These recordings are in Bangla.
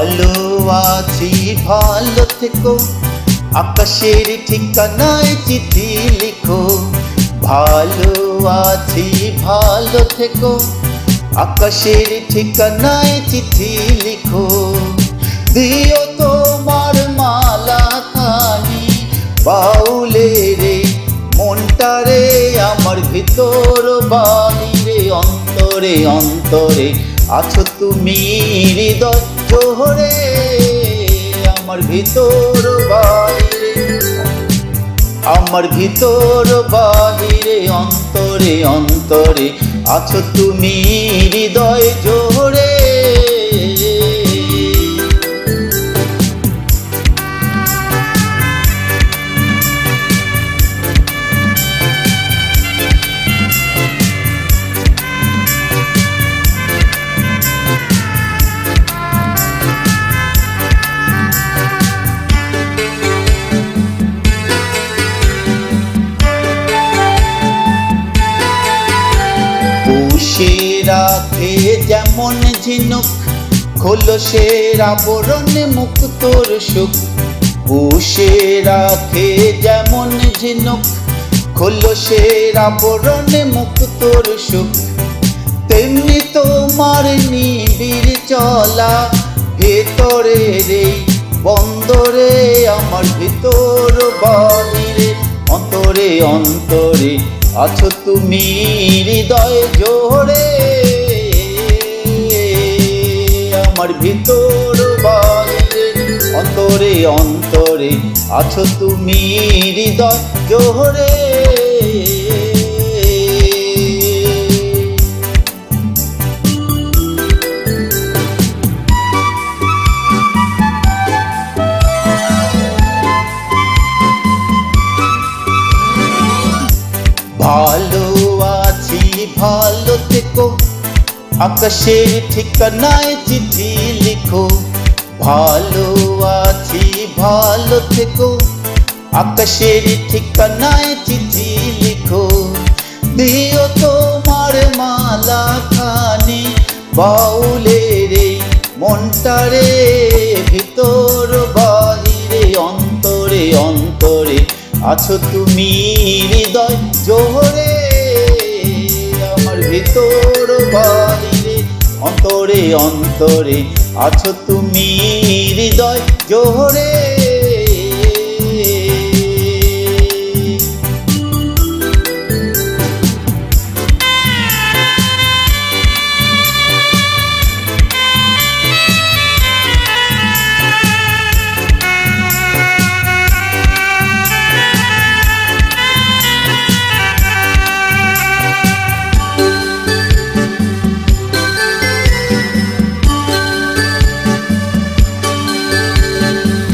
ভালো আছি ভালো থেকো আকাশের ঠিকানায় চিঠি লিখো। ভালো আছি ভালো থেকো আকাশের ঠিকানায় চিঠি লিখো। দিও তোমার মালা খানি বাউলের এই মনটারে আমার ভিতর বাহিরে অন্তরে অন্তরে আছো তুমি হৃদয়। জোহরে আমার ভিতর বাইরে আমার ভিতর বাহিরে অন্তরে অন্তরে আছো তুমি হৃদয় জোহরে। পুষে রাখে যেমন ঝিনুক খোলসের আবরণে মুখ তোর সুখ। পুষে রাখে যেমন ঝিনুক খোলসের আবরণে মুখ তোর সুখ। তেমনি তোমার নিবিড় চলা ভেতরে রে বন্দরে, আমার ভিতর বাহিরে অন্তরে অন্তরে আছো তুমি হৃদয় জোরে। আমার ভিতর অন্তরে অন্তরে আছো তুমি হৃদয় জোরে। ভালো থেকো আকাশের ঠিকানায় চিঠি লিখো। ভালো আছি ভালো থেকো আকাশের ঠিকানায় চিঠি লিখো। দিও তোমার মালা খানি বাউলের এই মনটারে, ভিতর বাহিরে, অন্তরে অন্তরে। আছো তুমি হৃদয়, জোহরে আমার ভিতর অন্তরে অন্তরে আছো তুমি হৃদয় জোহরে।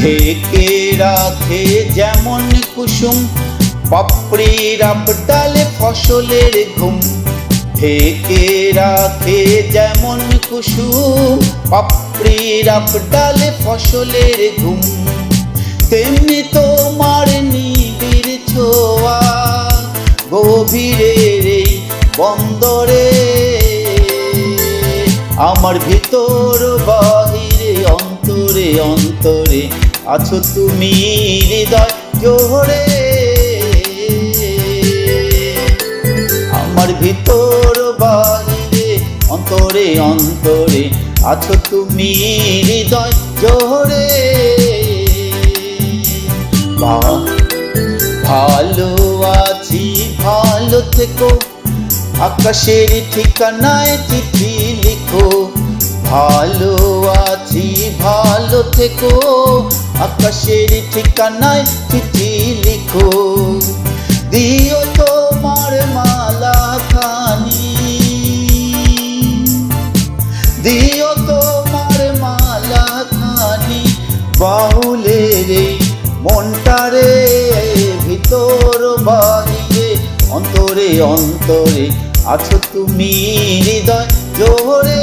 ঢেকে রাখে যেমন কুসুম। পাপড়ির ডালে ফসলের ঘুম। ঢেকে রাখে যেমন কুসুম। পাপড়ির ডালে ফসলের ঘুম। তেমনি তোমার নিবিড় ছোঁয়া গভীরের এই বন্দরে। আমার ভিতর অন্তরে আছো তুমি হৃদয় আমার ভিতর বাহিরে অন্তরে অন্তরে আছো তুমি হৃদয় জোহরে। বা- ভালো আছি, ভালো থেকো। আকাশের ঠিকানায় চিঠি লিখো। ভালো আছি, ভালো থেকো। আকাশের ঠিকানায় চিঠি লিখো। দিও তোমার মালা খানি দিও তোমার মালা খানি বাহুলের এই মনটারে ভিতর বাহিরে, অন্তরে অন্তরে আছো তুমি হৃদয় জোরে